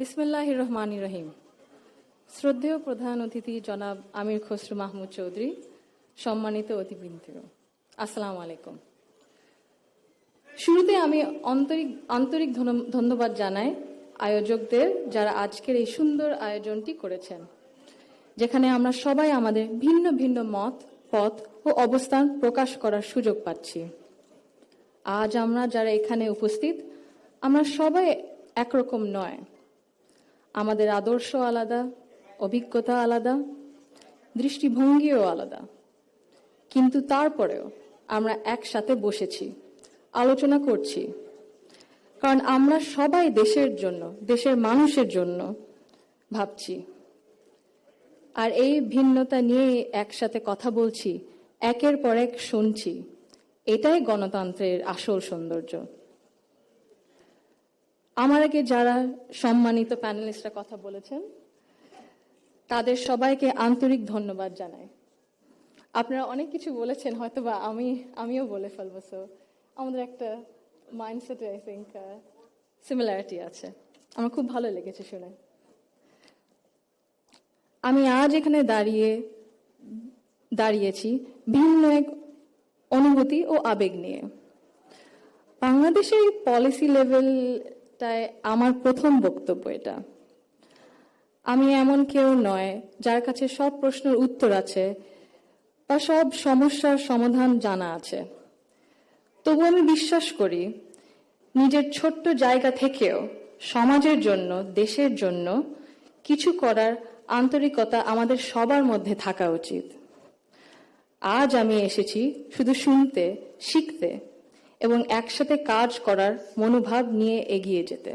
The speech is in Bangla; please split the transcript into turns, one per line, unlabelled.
বিসমুল্লাহ রহমান রহিম শ্রদ্ধেয় প্রধান অতিথি জনাব আমির খসরু মাহমুদ চৌধুরী, সম্মানিত অতিবৃন্দ আসসালামু আলাইকুম। শুরুতে আমি আন্তরিক আন্তরিক ধন্যবাদ জানাই আয়োজকদের যারা আজকের এই সুন্দর আয়োজনটি করেছেন, যেখানে আমরা সবাই আমাদের ভিন্ন ভিন্ন মত, পথ ও অবস্থান প্রকাশ করার সুযোগ পাচ্ছি। আজ আমরা যারা এখানে উপস্থিত, আমরা সবাই একরকম নয়। আমাদের আদর্শ আলাদা, অভিজ্ঞতা আলাদা, দৃষ্টিভঙ্গিও আলাদা। কিন্তু তারপরেও আমরা একসাথে বসেছি, আলোচনা করছি। কারণ আমরা সবাই দেশের জন্য, দেশের মানুষের জন্য ভাবছি। আর এই ভিন্নতা নিয়ে একসাথে কথা বলছি, একের পর এক শুনছি। এটাই গণতন্ত্রের আসল সৌন্দর্য। আমার আগে যারা সম্মানিত প্যানেলিস্টরা কথা বলেছেন, তাদের সবাইকে আন্তরিক ধন্যবাদ জানাই। আপনারা অনেক কিছু বলেছেন হয়তো বা আমি, আমিও বলে ফেলব। সো আমাদের একটা মাইন্ডসেটে আই থিঙ্ক সিমিলারিটি আছে। আমার খুব ভালো লেগেছে শুনে। আমি আজ এখানে দাঁড়িয়ে, দাঁড়িয়েছি ভিন্ন এক অনুভূতি ও আবেগ নিয়ে। বাংলাদেশের পলিসি লেভেলটায় আমার প্রথম বক্তব্য এটা। আমি এমন কেউ নয় যার কাছে সব প্রশ্নের উত্তর আছে বা সব সমস্যার সমাধান জানা আছে। তবু আমি বিশ্বাস করি, নিজের ছোট্ট জায়গা থেকেও সমাজের জন্য, দেশের জন্য কিছু করার আন্তরিকতা আমাদের সবার মধ্যে থাকা উচিত। আজ আমি এসেছি শুধু শুনতে, শিখতে এবং একসাথে কাজ করার মনোভাব নিয়ে এগিয়ে যেতে।